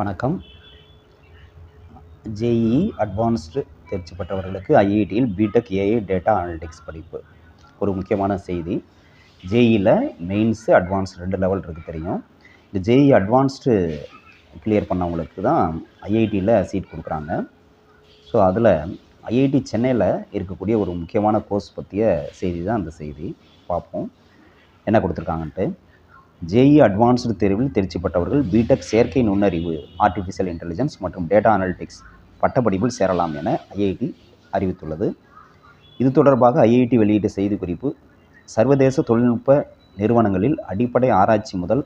வணக்கம். JE advanced தேர்ச்சி பெற்றவர்களுக்கு ஐஐடியில் பிடெக் ஏஐ டேட்டா அனலிட்டிக்ஸ் படிப்பு. ஒரு முக்கியமான செய்தி. ஜேஇயில் மெயின்ஸு அட்வான்ஸ் ரெண்டு லெவல் இருக்குது தெரியும். இந்த ஜேஇ அட்வான்ஸ்டு கிளியர் பண்ணவங்களுக்கு தான் ஐஐடியில் சீட் கொடுக்குறாங்க. ஸோ அதில் ஐஐடி சென்னையில் இருக்கக்கூடிய ஒரு முக்கியமான கோர்ஸ் பற்றிய செய்தி தான் அந்த செய்தி. பார்ப்போம். என்ன கொடுத்துருக்காங்கன்ட்டு? ஜேஇ அட்வான்ஸ்டு தேர்வில் தேர்ச்சி பெற்றவர்கள் பிடெக் செயற்கை நுண்ணறிவு ஆர்டிஃபிஷியல் இன்டெலிஜென்ஸ் மற்றும் டேட்டா அனலிட்டிக்ஸ் பட்டப்படிப்பில் சேரலாம் என ஐஐடி அறிவித்துள்ளது. இது தொடர்பாக ஐஐடி வெளியிட்ட செய்திக்குறிப்பு சர்வதேச தொழில்நுட்ப நிறுவனங்களில் அடிப்படை ஆராய்ச்சி முதல்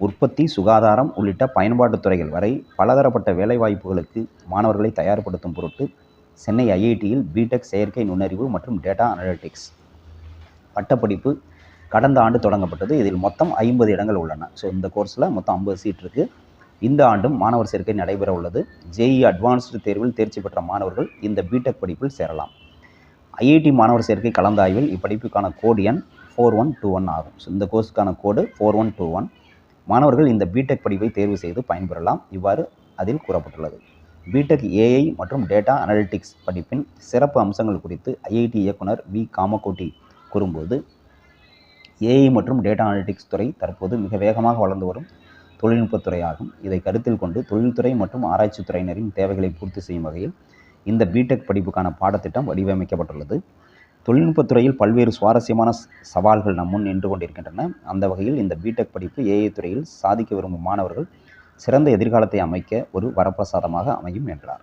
உற்பத்தி சுகாதாரம் உள்ளிட்ட பயன்பாட்டுத் துறைகள் வரை பலதரப்பட்ட வேலைவாய்ப்புகளுக்கு மாணவர்களை தயார்படுத்தும் பொருட்டு சென்னை ஐஐடியில் பிடெக் செயற்கை நுண்ணறிவு மற்றும் டேட்டா அனலிட்டிக்ஸ் பட்டப்படிப்பு கடந்த ஆண்டு தொடங்கப்பட்டது. இதில் மொத்தம் ஐம்பது இடங்கள் உள்ளன. ஸோ இந்த கோர்ஸில் மொத்தம் ஐம்பது சீட் இருக்குது இந்த ஆண்டும் மாணவர் சேர்க்கை நடைபெற உள்ளது. ஜேஇ அட்வான்ஸ்டு தேர்வில் தேர்ச்சி பெற்ற மாணவர்கள் இந்த பிடெக் படிப்பில் சேரலாம். ஐஐடி மாணவர் சேர்க்கை கலந்தாய்வில் இப்படிப்புக்கான கோடு எண் ஃபோர் ஒன் டூ ஒன் ஆகும். ஸோ இந்த கோர்ஸுக்கான code four one two one மாணவர்கள் இந்த பிடெக் படிப்பை தேர்வு செய்து பயன்பெறலாம். இவ்வாறு அதில் கூறப்பட்டுள்ளது. பிடெக் ஏஐ மற்றும் டேட்டா அனலிட்டிக்ஸ் படிப்பின் சிறப்பு அம்சங்கள் குறித்து ஐஐடி இயக்குனர் வி காமகோட்டி கூறும்போது ஏஐ மற்றும் டேட்டா அனலிட்டிக்ஸ் துறை தற்போது மிக வேகமாக வளர்ந்து வரும் தொழில்நுட்பத்துறையாகும் இதை கருத்தில் கொண்டு தொழில்துறை மற்றும் ஆராய்ச்சி துறையினரின் தேவைகளை பூர்த்தி செய்யும் வகையில் இந்த பிடெக் படிப்புக்கான பாடத்திட்டம் வடிவமைக்கப்பட்டுள்ளது. தொழில்நுட்பத்துறையில் பல்வேறு சுவாரஸ்யமான சவால்கள் நம் முன் நின்று கொண்டிருக்கின்றன. அந்த வகையில் இந்த பிடெக் படிப்பு ஏஐ துறையில் சாதிக்க விரும்பும் மாணவர்கள் சிறந்த எதிர்காலத்தை அமைக்க ஒரு வரப்பிரசாதமாக அமையும் என்றார்.